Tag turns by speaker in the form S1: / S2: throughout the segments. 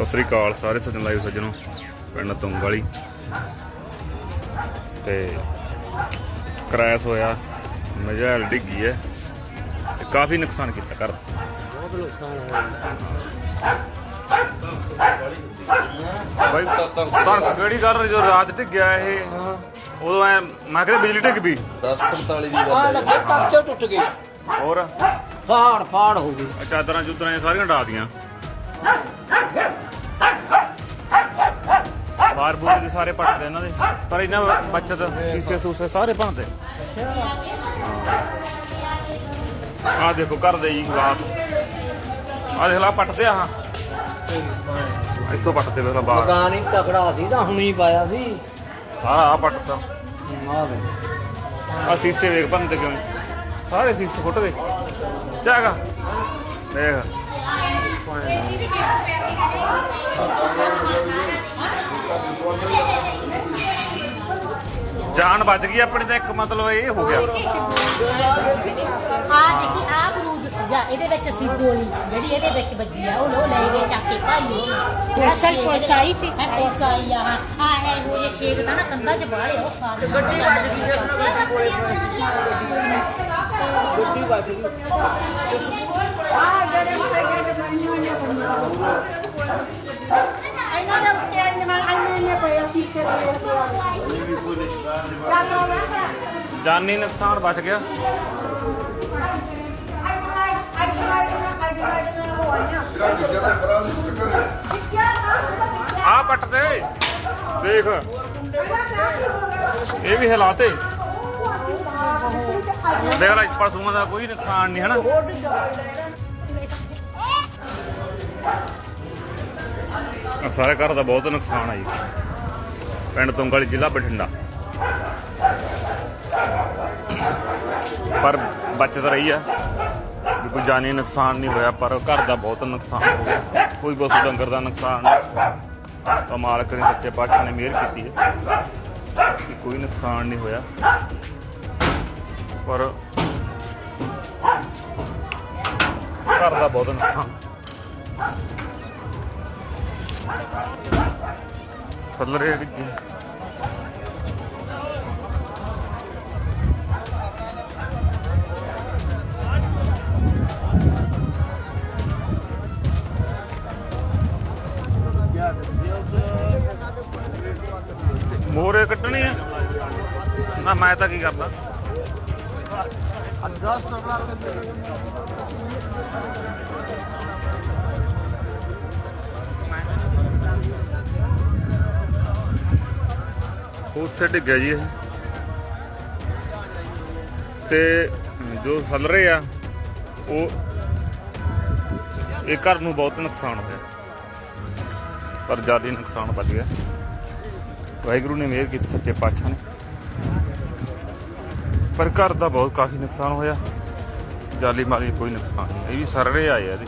S1: ਸਤਿ ਸ੍ਰੀ ਅਕਾਲ ਸਾਰੇ ਸੱਜਣ ਲਾਈਵ ਸੱਜਣੋ ਪਿੰਡ ਤੁੰਗ ਵਾਲੀ ਤੇ ਕ੍ਰੈਸ਼ ਹੋਇਆ ਮਜਾਲ ਡਿੱਗੀ ਹੈ ਤੇ ਕਾਫੀ ਨੁਕਸਾਨ ਕੀਤਾ ਘਰ।
S2: ਬਹੁਤ ਨੁਕਸਾਨ ਹੋਇਆ।
S1: ਬਾਈ ਤੁਹਾਨੂੰ ਕਿਹੜੀ ਗੱਲ ਜੋ ਰਾਤ ਡਿੱਗਿਆ ਇਹ?
S2: ਹਾਂ।
S1: ਉਦੋਂ ਐ ਮੈਂ ਕਿਹਾ ਬਿਜਲੀ ਡਿੱਗ ਪਈ।
S3: 10:45 ਦੀ
S2: ਆ
S3: ਗੱਲ ਹੈ
S2: ਲੱਗੇ ਕੱਚੇ ਟੁੱਟ ਗਏ
S1: ਹੋਰ?
S2: ਫਾੜ ਫਾੜ ਹੋ ਗਈ।
S1: ਚਾਦਰਾਂ ਚੁਦਰਾਂ ਸਾਰੀਆਂ ਡਾਤੀਆਂ ਬਾਹਰ ਬੂਰ ਦੇ ਸਾਰੇ ਪੱਟਦੇ ਇਹਨਾਂ ਦੇ। ਪਰ ਇਹਨਾਂ ਬੱਚਤ ਸੀਸੇ ਸੂਸੇ ਸਾਰੇ ਭੰਨਦੇ। ਆਹ ਦੇਖੋ ਘਰ ਦੇ ਜੀ ਗਲਾਸ ਆਹ ਦੇਖ ਲਾ ਪੱਟਦੇ ਆ ਹਾਂ। ਇੱਥੋਂ ਪੱਟਦੇ ਵੇਖ ਲਾ ਬਾਹਰ।
S2: ਮਕਾਨ ਹੀ ਤਕੜਾ ਸੀ ਤਾਂ ਹੁਣੀ ਪਾਇਆ ਸੀ।
S1: ਸਾਰਾ ਆ ਪੱਟਦਾ
S2: ਆ ਦੇ
S1: ਆ ਸੀਸੇ ਵੇਖ ਭੰਨਦੇ ਕਿਉਂ ਸਾਰੇ ਸੀਸੇ ਫੁੱਟਦੇ ਚਾਗਾ ਦੇਖ। ਜਾਨ ਬਚ ਗਈ ਆਪਣੀ ਤਾਂ ਇੱਕ ਮਤਲਬ ਇਹ ਹੋ ਗਿਆ।
S4: ਆ ਦੇਖੀ ਆ ਬਰੂਦ ਸੀਗਾ ਇਹਦੇ ਵਿੱਚ ਸੀ ਗੋਲੀ ਜਿਹੜੀ ਇਹਦੇ ਵਿੱਚ ਵੱਜੀ ਆ ਉਹ ਲੋ ਲੈ ਗਏ ਚੱਕ ਕੇ ਭਾਈ
S5: ਅਸਲ ਪੁਲਿਸ ਆਈ ਸੀ?
S4: ਹੈ ਪੁਲਿਸ ਆਈ ਆ ਹਾਂ। ਹੈ ਉਹ ਜੇ ਸ਼ੇਕ ਤਾਂ ਨਾ ਕੰਧਾਂ 'ਚ ਬਾਹਲੇ ਉਹ ਸਾਰੇ ਗੱਡੀ ਵੱਜ ਗਈ
S2: ਗੱਡੀ ਵੱਜ ਗਈ।
S5: ਇਹਨਾਂ ਦੇ ਉੱਤੇ ਨਾਲ ਅੰਨੇ ਨੇ। ਪਿਆ ਸੀ ਸਿਰ
S1: ਜਾਨੀ ਨੁਕਸਾਨ ਬਚ ਗਿਆ। ਆ ਪੱਟਦੇ ਦੇਖ। ਇਹ ਵੀ ਹਾਲਾਤੇ ਦੇਖ ਲੈ, ਪਸ਼ੂਆਂ ਦਾ ਕੋਈ ਨੁਕਸਾਨ ਨਹੀਂ, ਹਨਾ? ਸਾਰੇ ਘਰ ਦਾ ਬਹੁਤ ਨੁਕਸਾਨ ਆ ਜੀ। ਪਿੰਡ ਤੁੰਗਲ ਜ਼ਿਲ੍ਹਾ ਬਠਿੰਡਾ। ਪਰ ਬਚਤ ਰਹੀ ਆ। ਵੀ ਕੋਈ ਜਾਨੀ ਨੁਕਸਾਨ ਨਹੀਂ ਹੋਇਆ, ਪਰ ਘਰ ਦਾ ਬਹੁਤ ਨੁਕਸਾਨ ਹੋ ਗਿਆ। ਕੋਈ ਬਸ ਡੰਗਰ ਦਾ ਨੁਕਸਾਨ ਨਹੀਂ ਤਾਂ ਮਾਲਕ ਨੇ ਸੱਚੇ ਪਾਤਸ਼ਾਹ ਨੇ ਮਿਹਰ ਕੀਤੀ ਹੈ ਕਿ ਕੋਈ ਨੁਕਸਾਨ ਨਹੀਂ ਹੋਇਆ। ਪਰ ਘਰ ਦਾ ਬਹੁਤ ਨੁਕਸਾਨ। ਸੱਲਰੇ ਡਿੱਗੇ ਮੋਰੇ ਕੱਟਣੇ ਆ? ਨਾ ਮੈਂ ਤਾਂ ਕੀ ਕਰਦਾ? ਉੱਥੇ ਡਿੱਗਿਆ ਜੀ ਇਹ। ਤੇ ਜੋ ਸੱਲ ਰਹੇ ਆ, ਉਹ ਇਹ ਘਰ ਨੂੰ ਬਹੁਤ ਨੁਕਸਾਨ ਹੋਇਆ। ਪਰ ਜ਼ਿਆਦਾ ਨੁਕਸਾਨ ਬਚ ਗਿਆ। ਵਾਹਿਗੁਰੂ ਨੇ ਮਿਹਰ ਕੀਤੀ ਸੱਚੇ ਪਾਤਸ਼ਾਹ ਨੇ। ਪਰ ਘਰ ਦਾ ਬਹੁਤ ਕਾਫੀ ਨੁਕਸਾਨ ਹੋਇਆ। ਜਾਲੀ ਮਾਲੀ ਕੋਈ ਨੁਕਸਾਨ ਨਹੀਂ। ਇਹ ਵੀ ਸਰੜੇ ਆਏ ਆ ਇਹਦੇ।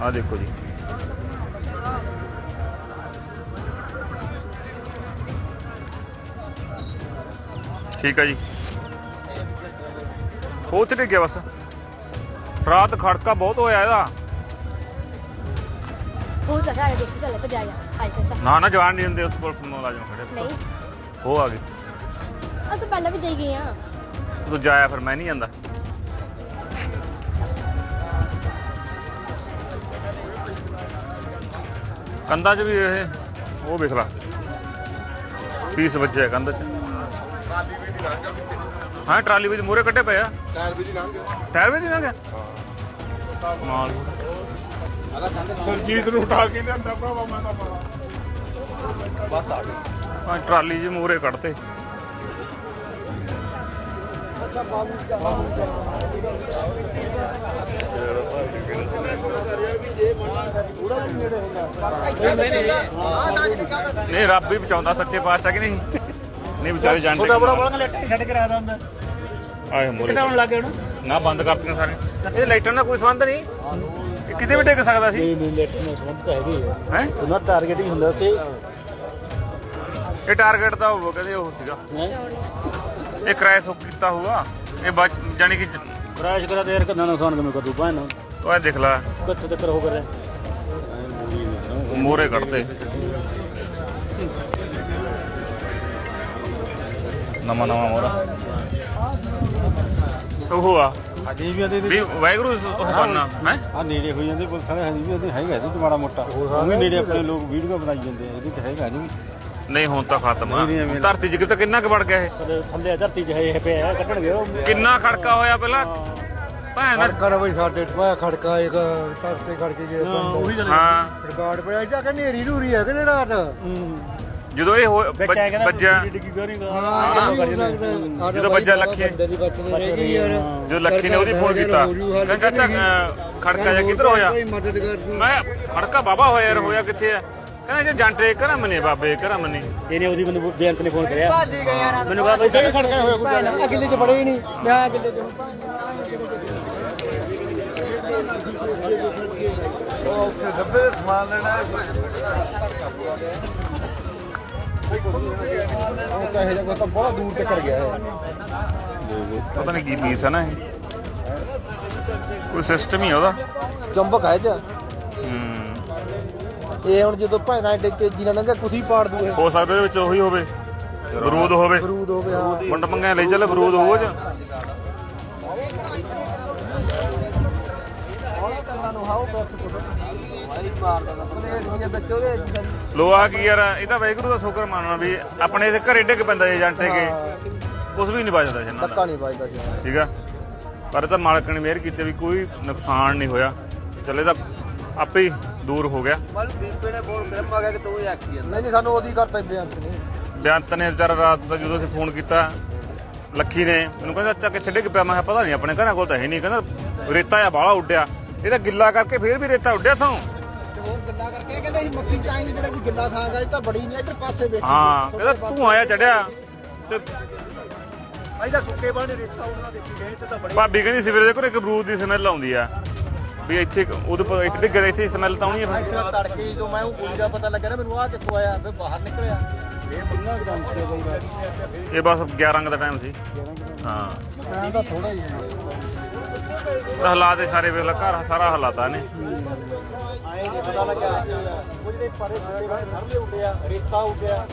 S1: ਆ ਦੇਖੋ ਜੀ। ਠੀਕ ਹੈ ਜੀ। ਉਹ ਤੇ ਗਿਆ ਬਸ। ਰਾਤ ਖੜਕਾ ਬਹੁਤ ਹੋਇਆ ਇਹਦਾ।
S4: ਉਹ ਤਾਂ ਜਾ ਦੇਖੀ ਚੱਲ ਭਜਾਇਆ ਆਈ ਚਾਚਾ
S1: ਨਾ ਨਾ ਜਵਾਨ ਨਹੀਂ ਹੁੰਦੇ ਉੱਥੇ ਪੁਲਿਸ ਮੁਲਾਜ਼ਮ ਖੜੇ
S4: ਨਹੀਂ।
S1: ਉਹ ਆ ਗਏ
S4: ਅਸੀਂ ਪਹਿਲਾਂ ਵੀ ਜਾਈ ਗਏ ਆ
S1: ਤੂੰ ਜਾਇਆ ਫਿਰ ਮੈਂ ਨਹੀਂ ਜਾਂਦਾ। ਕੰਧਾਂ 'ਚ ਵੀ ਇਹ ਉਹ ਵੇਖ ਲਾ। ਪੀਸ ਵੱਜਿਆ ਕੰਧ 'ਚ। ਹਾਂ ਟਰਾਲੀ ਵਿੱਚ ਮੂਰੇ ਕੱਢੇ ਪਏ ਆ।
S3: ਟਾਇਰ ਵੀ ਦੀ ਲੰਘ ਗਿਆ।
S1: ਟਾਇਰ ਵਿੱਚ ਨਾ ਗਿਆ? ਮਾਲ
S3: ਸਰਜੀਤ ਨੂੰ ਉਠਾ ਕੇ ਲਿਆਂਦਾ ਭਰਾਵਾ ਮੈਂ ਤਾਂ ਬੜਾ
S1: ਹਾਂ ਟਰਾਲੀ 'ਚ ਮੂਰੇ ਕੱਢਤੇ। ਨਹੀਂ ਰੱਬ ਹੀ ਬਚਾਉਂਦਾ ਸੱਚੇ ਪਾਤਸ਼ਾਹ ਕਿ ਨਹੀਂ? ਨਹੀਂ ਵਿਚਾਰੇ ਜਾਣ
S2: ਛੋਟਾ ਬੜਾ ਬੜਾ ਲੈਟਰ ਛੱਡ ਕੇ ਰਾਦਾ ਹੁੰਦਾ।
S1: ਆਏ ਮੂਰੇ।
S2: ਕਿਟਾਉਣ ਲੱਗੇ ਉਹਨੂੰ?
S1: ਨਾ ਬੰਦ ਕਰਤੀਆਂ ਸਾਰੇ ਇਹ ਲਾਈਟਾਂ ਨਾਲ ਕੋਈ ਸੰਬੰਧ ਨਹੀਂ। ਇਹ ਕਿਤੇ ਵੀ ਡਿੱਗ ਸਕਦਾ ਸੀ।
S2: ਨਹੀਂ ਨਹੀਂ ਲੈਟਰ ਨਾਲ ਸੰਬੰਧ ਤਾਂ ਹੈਗੇ ਆ।
S1: ਹੈ?
S2: ਉਹਨਾਂ ਟਾਰਗੇਟ ਹੀ ਹੁੰਦਾ ਉੱਥੇ।
S1: ਇਹ ਟਾਰਗੇਟ ਤਾਂ ਉਹ ਕਹਿੰਦੇ ਉਹ ਸੀਗਾ। ਇਹ ਕ੍ਰੈਸ਼ ਹੋ ਕੀਤਾ ਹੋਊਗਾ। ਇਹ ਜਾਣੀ ਕਿ
S2: ਕ੍ਰੈਸ਼ ਕਰਾ ਦੇ ਯਾਰ ਕਿੰਨਾ ਨੁਕਸਾਨ ਕਿਵੇਂ ਕਰੂ ਭਾਣ
S1: ਉਹ ਇਹ ਦੇਖ ਲੈ।
S2: ਕਿੱਥੇ ਤੱਕ ਹੋ ਕਰੇ
S1: ਮੋਰੇ ਕੱਢਦੇ ਨਵਾਂ ਨਵਾਂ ਮੋਰਾ ਉਹ ਆ।
S3: ਅਜੇ ਵੀ ਆਦੇ
S1: ਵੀ ਵਾਹਿਗੁਰੂ ਉਹ ਕਰਨਾ ਹੈ?
S3: ਆ ਨੇੜੇ ਹੋ ਜਾਂਦੇ ਪੁਲਿਸ ਵਾਲੇ ਹਜੇ ਵੀ ਆਦੇ ਹੈਗਾ ਜੀ ਮਾੜਾ ਮੋਟਾ। ਉਹ ਵੀ ਨੇੜੇ ਆਪਣੇ ਲੋਕ ਵੀਡੀਓ ਬਣਾਈ ਜਾਂਦੇ ਆ ਇਹਦੇ ਚ ਹੈਗਾ ਜੀ
S1: ਨਹੀਂ ਹੁਣ ਤਾਂ ਖਤਮ ਆ।
S3: ਨਹੀਂ, ਨਹੀਂ,
S1: ਧਰਤੀ ਚ ਕਿਤੇ ਕਿੰਨਾ ਕੁ ਵੜ ਗਿਆ ਇਹ?
S2: ਥੱਲੇ ਧਰਤੀ 'ਚ ਇਹ ਪਿਆ ਕੱਢਣਗੇ ਉਹ।
S1: ਕਿੰਨਾ ਖੜਕਾ ਹੋਇਆ ਪਹਿਲਾਂ? ਭੈਣ। ਦਾ-
S3: ਖੜਕਾ ਬਈ ਸਾਡੇ ਪਾਇਆ ਖੜਕਾ ਇੱਕ ਧਰਤੇ ਕਰਕੇ ਜੇ
S2: ਉਹੀ ਗੱਲ
S1: ਹਾਂ।
S3: ਰਿਕਾਰਡ ਪਿਆ ਜਾ ਕੇ ਨੇਰੀ ਨੂਰੀ ਹੈ ਕਿਤੇ ਰਾਤ
S1: ਜਦੋਂ ਇਹ ਹੋ- ਹਾਂ। ਜਦੋਂ ਵੱਜਾ ਲੱਖੀ
S3: ਦੀ ਬਚਨੇ ਰਹਿ ਗਈ ਯਾਰ।
S1: ਜੋ ਲੱਖੀ ਨੇ ਉਹਦੀ ਫੋਨ ਕੀਤਾ। ਕਹਿੰਦਾ ਚਾਚਾ ਅਹ, ਖੜਕਾ ਜਿਹਾ ਕਿੱਧਰ ਹੋਇਆ?
S3: ਮਦਦ ਕਰ ਦੂੰ
S1: ਮੈਂ ਖੜਕਾ ਬਾਬਾ ਹੋਇਆ ਯਾਰ ਹੋਇਆ ਕਿੱਥੇ ਆ? ਕਹਿੰਦਾ ਜੇ ਜਾਂਟੇ ਕਰਮ ਨੇ ਬਾਬੇ ਕਰਮ ਨੇ।
S2: ਇਹਨੇ ਉਹਦੀ ਮੈਨੂੰ ਬੇਅੰਤ ਨੇ ਫੋਨ ਕਰਿਆ। ਮੈਨੂੰ ਕਹਿੰਦਾ ਬਈ ਸਹੀ ਖੜਕਾ ਹੋਇਆ ਕੋਈ ਅਗਲੇ 'ਚ ਬੜੇ ਹੀ ਨਹੀਂ। ਮੈਂ ਅਗਲੇ 'ਚ
S3: ਉਹ ਉੱਥੇ ਡੱਬੇ ਸਮਾਨ ਲੈਣਾ ਉਹ ਤਾਂ ਇਹ ਜਗ੍ਹਾ ਤਾਂ ਬਹੁਤ ਦੂਰ ਤੱਕ ਗਿਆ ਹੈ
S1: ਪਤਾ ਨਹੀਂ ਕੀ ਪੀਸ ਹੈ ਨਾ ਇਹ। ਕੋਈ ਸਿਸਟਮ ਹੀ ਆ ਉਹਦਾ।
S3: ਚੰਬਕ ਹੈ ਜਾ
S1: ਹੂੰ।
S3: ਇਹ ਹੁਣ ਜਦੋਂ ਭੈਣਾਂ ਏਡੇ ਤੇਜ਼ੀ ਨਾਲ ਲੰਘਿਆ ਕੁਸੀ ਪਾੜ ਦੂ ਇਹ
S1: ਹੋ ਸਕਦਾ ਇਹਦੇ ਵਿੱਚ ਉਹੀ ਹੋਵੇ ਬਰੂਦ ਹੋਵੇ।
S3: ਬਰੂਦ ਹੋਵੇ ਹਾਂ।
S1: ਮੁੰਡ ਮੰਗਿਆ ਲਈ ਚੱਲ ਬਰੂਦ ਹੋ ਜਾ
S3: ਹੌਲਾ ਕੰਨਾਂ ਨੂੰ ਹਾਓ ਬੱਸ। ਪੁੱਤ ਵਾਈ ਮਾਰਦਾ ਤਾਂ ਪਲੇਟ ਜੀ ਵਿੱਚ ਉਹਦੇ
S1: ਲੋਹਾ ਕੀ ਯਾਰ ਇਹ ਤਾਂ ਵਾਹਿਗੁਰੂ ਦਾ ਸ਼ੁਕਰ ਮੰਨਣਾ ਵੀ ਆਪਣੇ ਦੇ ਘਰੇ ਡਿੱਗ ਪੈਂਦਾ ਜੇ ਜਾਂਟੇ ਕੇ ਕੁਝ ਵੀ ਨਹੀਂ ਸੀ ਇਹਨਾਂ ਦਾ।
S3: ਧੱਕਾ ਨਹੀਂ ਵੱਜਦਾ ਸੀ।
S1: ਠੀਕ ਆ? ਪਰ ਇਹ ਤਾਂ ਮਾਲਕ ਨੇ ਮਿਹਰ ਕੀਤੀ ਵੀ ਕੋਈ ਨੁਕਸਾਨ ਨਹੀਂ ਹੋਇਆ। ਚੱਲੇ ਤਾਂ ਆਪੇ ਹੀ ਦੂਰ ਹੋ ਗਿਆ।
S3: ਮਲ ਦੀਪੇ ਨੇ ਬੋਲ ਗਰਮ ਆ ਗਿਆ ਕਿ ਤੂੰ ਹੀ ਆਖੀ ਨਹੀਂ ਨਹੀਂ ਸਾਨੂੰ ਉਹਦੀ ਕਰਤਾ ਬੇਅੰਤ ਨੇ
S1: ਬੇਅੰਤ ਨੇ ਵਿਚਾਰਾ ਰਾਤ ਦਾ ਜਦੋਂ ਅਸੀਂ ਫੋਨ ਕੀਤਾ ਲੱਖੀ ਨੇ ਮੈਨੂੰ ਕਹਿੰਦਾ ਅੱਛਾ ਕਿੱਥੇ ਡਿੱਗ ਪਿਆ? ਮੈਂ ਕਿਹਾ ਪਤਾ ਨਹੀਂ ਆਪਣੇ ਘਰਾਂ ਕੋਲ ਤਾਂ ਹੈ ਨਹੀਂ। ਕਹਿੰਦਾ ਰੇਤਾ ਆ ਬਾਹਲਾ ਉੱਡਿਆ। ਇਹ ਤਾਂ ਗਿੱਲਾ ਕਰਕੇ ਫੇਰ ਵੀ ਰੇਤਾ ਉੱਡਿਆ ਥਾਂ
S3: ਤੇ ਉਹ ਗੱਲਾਂ ਕਰਕੇ। ਕਹਿੰਦੇ ਸੀ ਮੱਕੀ ਚਾਈ ਨਹੀਂ ਬੜਾ ਵੀ ਗਿੱਲਾ ਥਾਂ ਗਾ ਇਹ ਤਾਂ ਬੜੀ ਨਹੀਂ ਇੱਧਰ ਪਾਸੇ ਬੈਠੀ
S1: ਹਾਂ ਕਹਿੰਦਾ ਧੂਆਂ ਆਇਆ ਚੜਿਆ। ਤੇ
S3: ਅਜਾ ਤਾਂ ਸੁੱਕੇ ਬਾਣੇ ਰੇਤਾ ਉਹਨਾਂ ਦੇ ਗਏ ਤੇ ਤਾਂ ਬੜੀ
S1: ਭਾਬੀ ਕਹਿੰਦੀ ਸਵੇਰੇ ਦੇ ਕੋਲ ਇੱਕ ਬਰੂਦ ਦੀ ਸਮੈਲ ਆਉਂਦੀ ਆ। ਵੀ ਇੱਥੇ ਉਹਦੇ ਪਰ ਇੱਥੇ ਡਿੱਗ ਇੱਥੇ ਸਮੈਲ ਤਾਂ ਆਉਣੀ ਆ ਫਿਰ।
S3: ਇੱਥੇ ਤੜਕੇ ਜਦੋਂ ਮੈਂ ਉਹ ਗੋਲੀ ਦਾ ਪਤਾ ਲੱਗਿਆ ਨਾ ਮੈਨੂੰ ਆ ਕਿੱਥੋਂ ਆਇਆ ਫਿਰ ਬਾਹਰ ਨਿਕਲਿਆ। ਇਹ ਬੰਨਾ ਗ੍ਰਾਮ ਸੀ ਬਈ?
S1: ਇਹ ਬਸ 11 ਦਾ ਟਾਈਮ ਸੀ। ਹਾਂ।
S3: ਮੈਂ ਤਾਂ ਥੋੜਾ ਹੀ ਹੈ।
S1: ਤਾਂ ਹਾਲਾਤ ਇਹ ਸਾਰੇ ਵੇਲਾ ਘਰ ਸਾਰਾ ਹਾਲਾਤਾਂ ਨੇ।
S3: ਆਏ ਨਹੀਂ ਪਤਾ ਲੱਗਿਆ। ਉਹ ਜਿਹੜੇ ਪਰੇ ਸੁੱਕੇ ਬਾਣੇ ਸਰਲੇ ਉੱਡਿਆ ਰੇਤਾ ਉੱਡਿਆ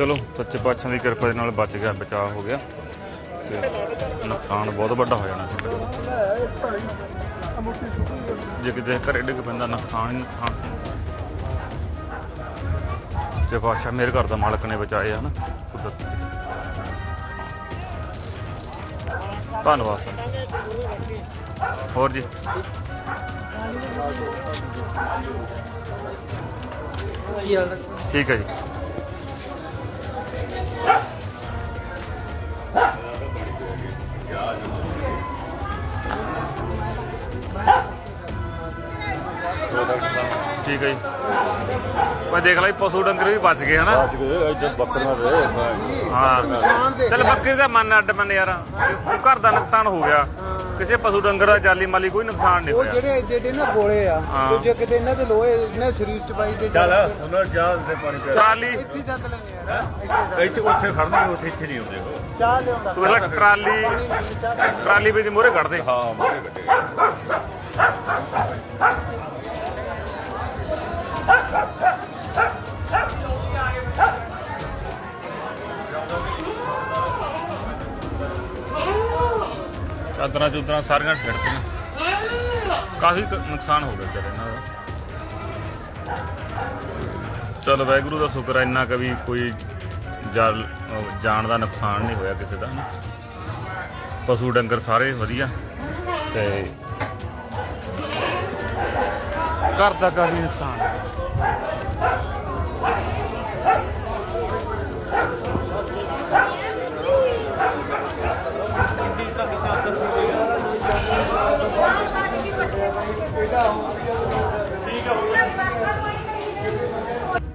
S1: ਚਲੋ, ਸੱਚੇ ਪਾਤਸ਼ਾਹ ਦੀ ਕਿਰਪਾ ਦੇ ਨਾਲ ਬਚ ਗਿਆ, ਬਚਾਅ ਹੋ ਗਿਆ। ਤੇ ਨੁਕਸਾਨ ਬਹੁਤ ਵੱਡਾ ਹੋ ਜਾਣਾ। ਜੇ ਕਿਤੇ ਘਰੇ ਡਿੱਗ ਪੈਂਦਾ, ਨੁਕਸਾਨ ਹੀ ਨੁਕਸਾਨ। ਜੇ ਪਾਤਸ਼ਾਹ ਮੇਰੇ ਘਰ ਦਾ ਮਾਲਕ ਨੇ ਬਚਾਏ ਹਨ ਕੁਦਰਤ ਧੰਨਵਾਦ ਸਰ। ਹੋਰ ਜੀ? ਠੀਕ ਹੈ ਜੀ। Продолжение следует... ਠੀਕ ਹੈ ਜੀ। ਮੈਂ ਦੇਖ ਲਈ ਪਸ਼ੂ ਡੰਗਰ ਵੀ ਬਚ ਗਏ ਹਨਾ?
S3: ਬੱਕਰੀਆਂ ਰਹੇ
S1: ਹਾਂ। ਚੱਲ ਬੱਕਰੀ ਦਾ ਮਨ ਅੱਡ ਮਨ ਯਾਰ। ਘਰ ਦਾ ਨੁਕਸਾਨ ਹੋ ਗਿਆ। ਕਿਸੇ ਪਸ਼ੂ ਡੰਗਰ ਦਾ ਜਾਲੀ ਮਾਲੀ ਕੋਈ ਨੁਕਸਾਨ ਨਹੀਂ
S3: ਉਹ
S1: ਹੋਇਆ।
S3: ਜਿਹੜੇ ਏਡੇ ਏਡੇ ਨਾ ਗੋਲੇ ਆ
S1: ਹਾਂ।
S3: ਤੇ ਜੇ ਕਿਤੇ ਇਹਨਾਂ ਦੇ ਲੋਹੇ ਇਹਨਾਂ ਸਰੀਰ ਚ ਪਾਈ ਦੇ
S6: ਚੱਲ ਉਹਨਾਂ ਜਾ ਦੇ ਪਾਣੀ ਪਿਆ
S1: ਟਰਾਲੀ।
S3: ਇੱਥੇ ਚੱਕ ਲੈਣੇ ਯਾਰ
S6: ਇੱਥੇ ਉੱਥੇ ਖੜਨਗੇ ਉੱਥੇ ਇੱਥੇ ਨਹੀਂ ਆਉਂਦੇ ਉਹ।
S3: ਚਾਹ ਲਿਆਉਂਦਾ।
S1: ਤੂੰ ਪਹਿਲਾਂ ਟਰਾਲੀ ਟਰਾਲੀ ਵਿੱਚ ਮੋਰੇ ਕੱਢ ਦੇ
S6: ਹਾਂ ਮਾਰੇ ਕੱਟੇ
S1: ਚਾਦਰਾਂ ਚੁਦਰਾਂ ਸਾਰੀਆਂ ਫਿਰਤੀਆਂ ਕਾਫੀ ਨੁਕਸਾਨ ਹੋ ਗਿਆ ਤੇਰੇ ਇਹਨਾਂ ਦਾ ਚਲ ਵਾਹਿਗੁਰੂ ਦਾ ਸ਼ੁਕਰ ਹੈ ਇੰਨਾ ਕਵੀ ਕੋਈ ਜਾਨ ਦਾ ਨੁਕਸਾਨ ਨਹੀਂ ਹੋਇਆ ਕਿਸੇ ਦਾ। ਪਸ਼ੂ ਡੰਗਰ ਸਾਰੇ ਵਧੀਆ। ਤੇ ਘਰ ਦਾ ਕਾਫੀ ਨੁਕਸਾਨ। ਹੈ